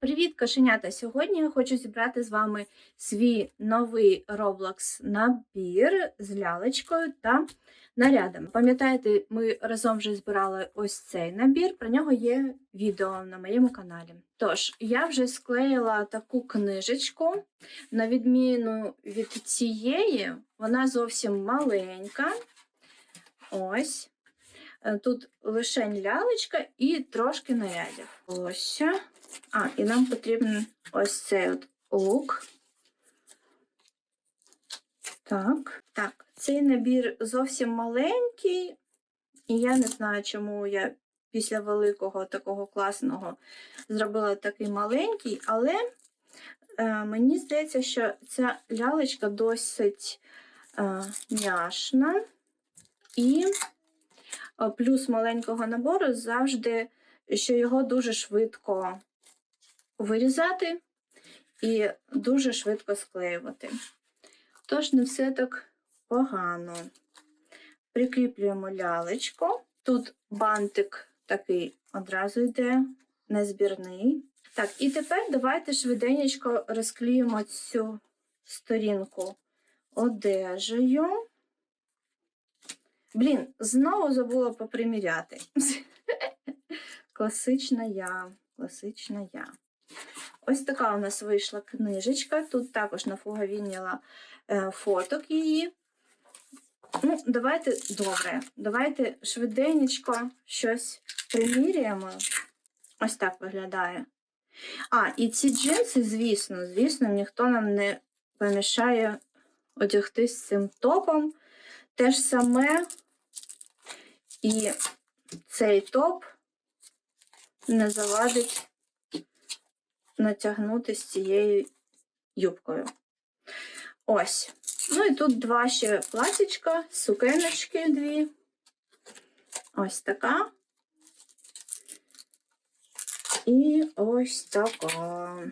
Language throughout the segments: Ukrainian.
Привіт, кошенята! Сьогодні я хочу зібрати з вами свій новий Roblox набір з лялечкою та нарядом. Пам'ятаєте, ми разом вже збирали ось цей набір, про нього є відео на моєму каналі. Тож, я вже склеїла таку книжечку. На відміну від цієї, вона зовсім маленька. Ось. Е, Тут лише лялечка і трошки нарядів. Ось. А, і нам потрібен ось цей от лук. Так, так, цей набір зовсім маленький, і я не знаю, чому я після великого такого класного зробила такий маленький, але е, мені здається, що ця лялечка досить е, няшна. І е, плюс маленького набору завжди, що його дуже швидко вирізати і дуже швидко склеювати. Тож не все так погано. Прикріплюємо лялечку. Тут бантик такий одразу йде, незбірний. Так, і тепер давайте швиденько розклеїмо цю сторінку одежею. Блін, знову забула поприміряти. Класична я, класична я. Ось така у нас вийшла книжечка. Тут також нафуговініла е, фоток її. Ну, давайте добре. Давайте швиденько щось приміряємо. Ось так виглядає. А, і ці джинси, звісно, звісно, ніхто нам не помішає одягтись з цим топом. Те ж саме і цей топ не завадить натягнути з цією юбкою. Ось. Ну і тут два ще платічка, сукеночки дві. Ось така. І ось така.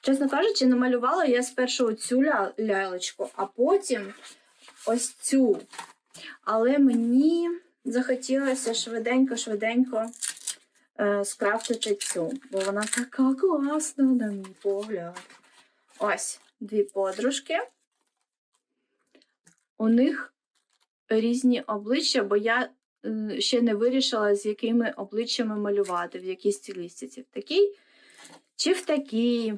Чесно кажучи, намалювала я спершу цю ля лялечку, а потім ось цю. Але мені захотілося швиденько-швиденько е, скрафтити цю, бо вона така класна, на мій погляд. Ось дві подружки. У них різні обличчя, бо я е, ще не вирішила, з якими обличчями малювати, в якій стилістиці. В такій чи в такій.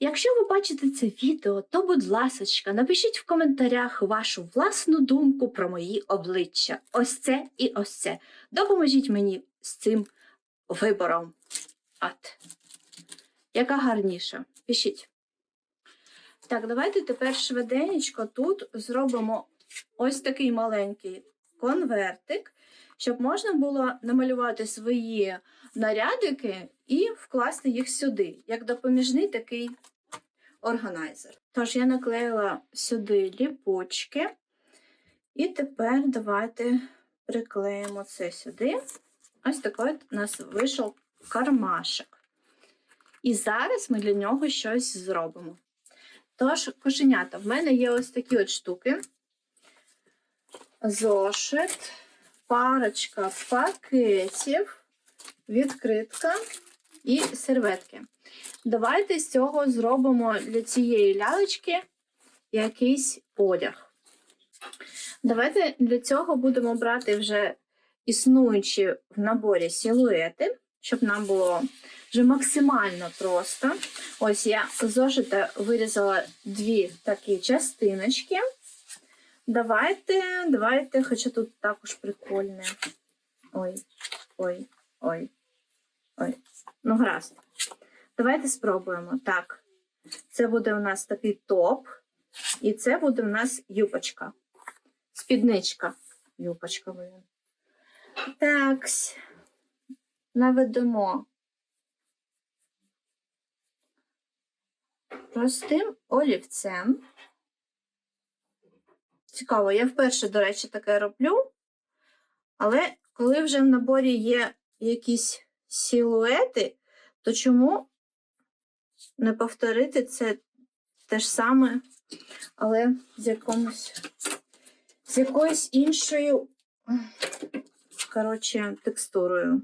Якщо ви бачите це відео, то, будь ласочка, напишіть в коментарях вашу власну думку про мої обличчя. Ось це і ось це. Допоможіть мені з цим вибором. От. Яка гарніша? Пишіть. Так, давайте тепер швиденько тут зробимо ось такий маленький конвертик, щоб можна було намалювати свої нарядики і вкласти їх сюди, як допоміжний такий органайзер. Тож я наклеїла сюди ліпочки. І тепер давайте приклеїмо це сюди. Ось такий у нас вийшов кармашик. І зараз ми для нього щось зробимо. Тож, кошенята, в мене є ось такі от штуки. Зошит, парочка пакетів, відкритка і серветки. Давайте з цього зробимо для цієї лялечки якийсь одяг. Давайте для цього будемо брати вже існуючі в наборі силуети, щоб нам було вже максимально просто. Ось я зошита вирізала дві такі частиночки. Давайте, давайте, хоча тут також прикольне. Ой, ой, ой, ой. Ну, гаразд. Давайте спробуємо. Так, це буде у нас такий топ, і це буде у нас юбочка. Спідничка. Юбочка буде. Так, наведемо простим олівцем. Цікаво, я вперше, до речі, таке роблю. Але коли вже в наборі є якісь силуети, то чому не повторити це те ж саме, але з якомусь з якоюсь іншою коротше, текстурою.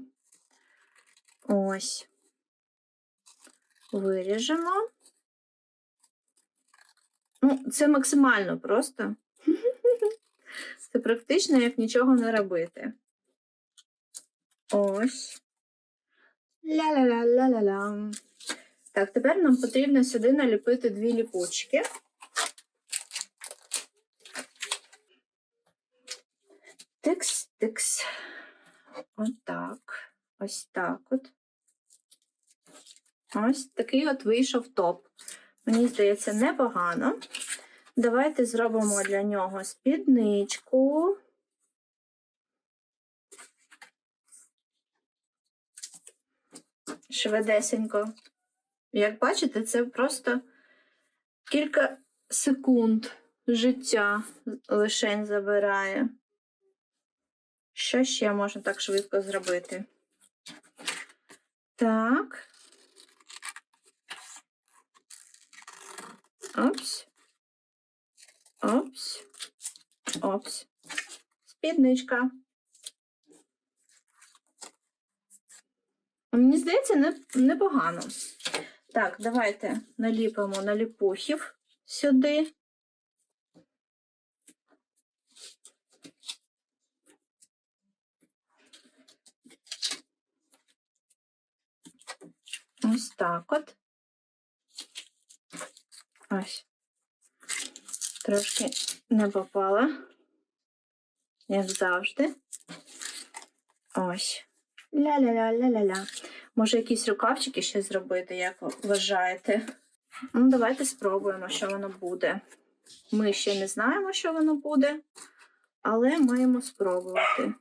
Ось. Виріжемо. Ну, це максимально просто. Це практично як нічого не робити. Ось. Ля-ля-ля-ля-ля-ля. Так, тепер нам потрібно сюди наліпити дві ліпучки. Тикс, тикс. Отак. Ось так от. Ось такий от вийшов топ. Мені здається, непогано. Давайте зробимо для нього спідничку. Швидесенько. Як бачите, це просто кілька секунд життя лишень забирає. Що ще можна так швидко зробити? Так. Опс. Опс. Опс. Спідничка. Мені здається, непогано. Так, давайте наліпимо наліпухів сюди. Ось так от. Ось. Трошки не попала, як завжди. Ось. Ля-ля-ля-ля-ля-ля. Може, якісь рукавчики ще зробити, як ви вважаєте? Ну, давайте спробуємо, що воно буде. Ми ще не знаємо, що воно буде, але маємо спробувати.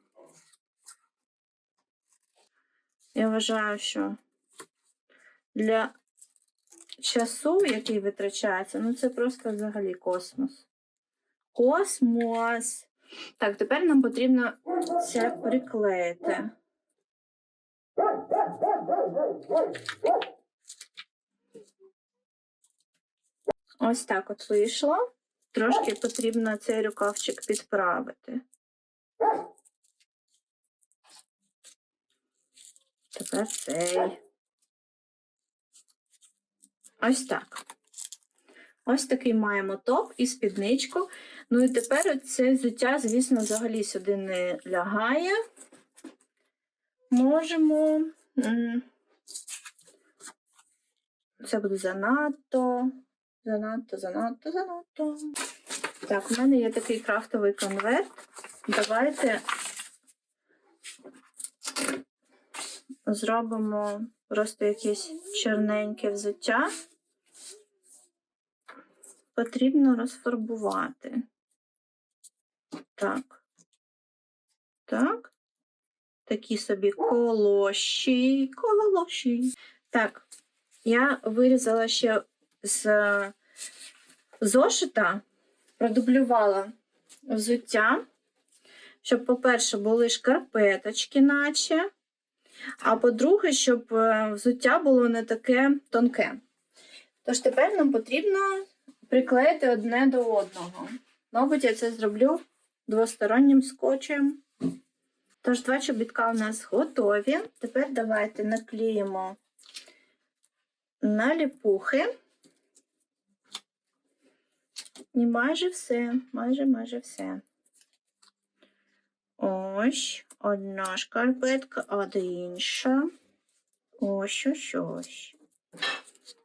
Я вважаю, що для часу, який витрачається, ну це просто взагалі космос. Космос. Так, тепер нам потрібно це приклеїти. Ось так от вийшло. Трошки потрібно цей рукавчик підправити. Тепер цей. Ось так. Ось такий маємо топ і спідничку. Ну і тепер це взуття, звісно, взагалі сюди не лягає. Можемо. Це буде занадто. Занадто, занадто, занадто. Так, у мене є такий крафтовий конверт. Давайте зробимо просто якесь чорненьке взуття. Потрібно розфарбувати. Так. Так. Такі собі колоші, колоші. Так, я вирізала ще з зошита, продублювала взуття, щоб, по-перше, були шкарпеточки, наче, а по-друге, щоб е, взуття було не таке тонке. Тож тепер нам потрібно приклеїти одне до одного. Мабуть, я це зроблю двостороннім скотчем. Тож, два чобітка у нас готові. Тепер давайте наклеїмо наліпухи. І майже все, майже майже все. Ось одна шкарпетка, а де інша. Ось ось ось.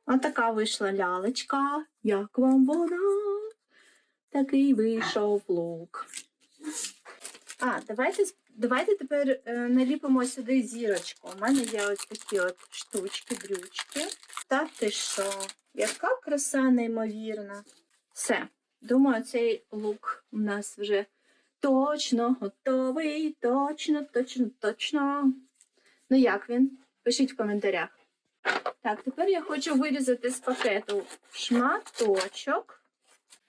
Отака вийшла лялечка. Як вам вона? Такий вийшов лук. А, давайте, давайте тепер е, наліпимо сюди зірочку. У мене є ось такі от штучки, дрючки. Та ти що? Яка краса неймовірна. Все. Думаю, цей лук у нас вже точно готовий. Точно, точно, точно. Ну як він? Пишіть в коментарях. Так, тепер я хочу вирізати з пакету шматочок.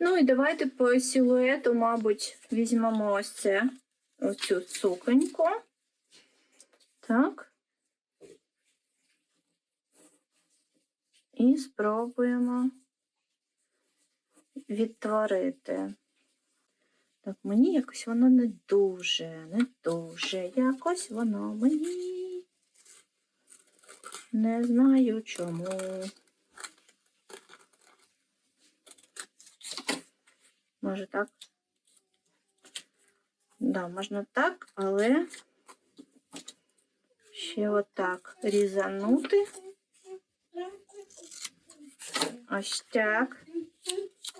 Ну і давайте по силуету, мабуть, візьмемо ось це, оцю суконьку. Так. І спробуємо відтворити. Так, мені якось воно не дуже, не дуже. Якось воно мені. Не знаю чому. Може так? Да, можна так, але ще отак різанути. Ось так.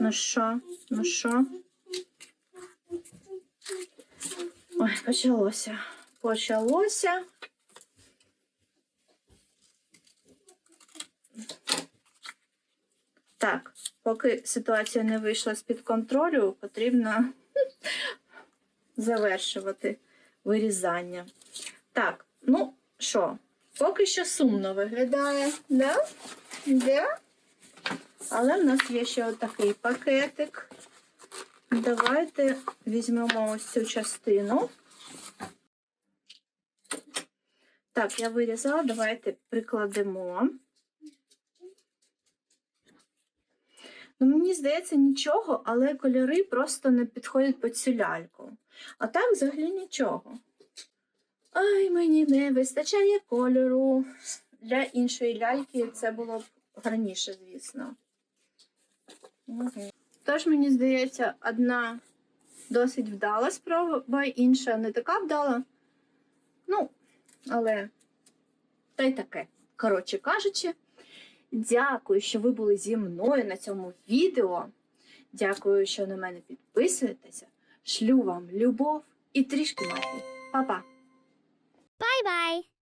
Ну що? Ну що? Ой, почалося. Почалося. Так, поки ситуація не вийшла з-під контролю, потрібно завершувати вирізання. Так, ну що, поки що сумно виглядає, да? Да? Але в нас є ще отакий пакетик. Давайте візьмемо ось цю частину. Так, я вирізала, давайте прикладемо. Ну, мені здається, нічого, але кольори просто не підходять під цю ляльку. А так взагалі нічого. Ай, мені не вистачає кольору. Для іншої ляльки це було б гарніше, звісно. Угу. Тож, мені здається, одна досить вдала спроба, інша не така вдала. Ну, але та й таке. Коротше кажучи, дякую, що ви були зі мною на цьому відео. Дякую, що на мене підписуєтеся. Шлю вам любов і трішки магії. Па-па! Bye.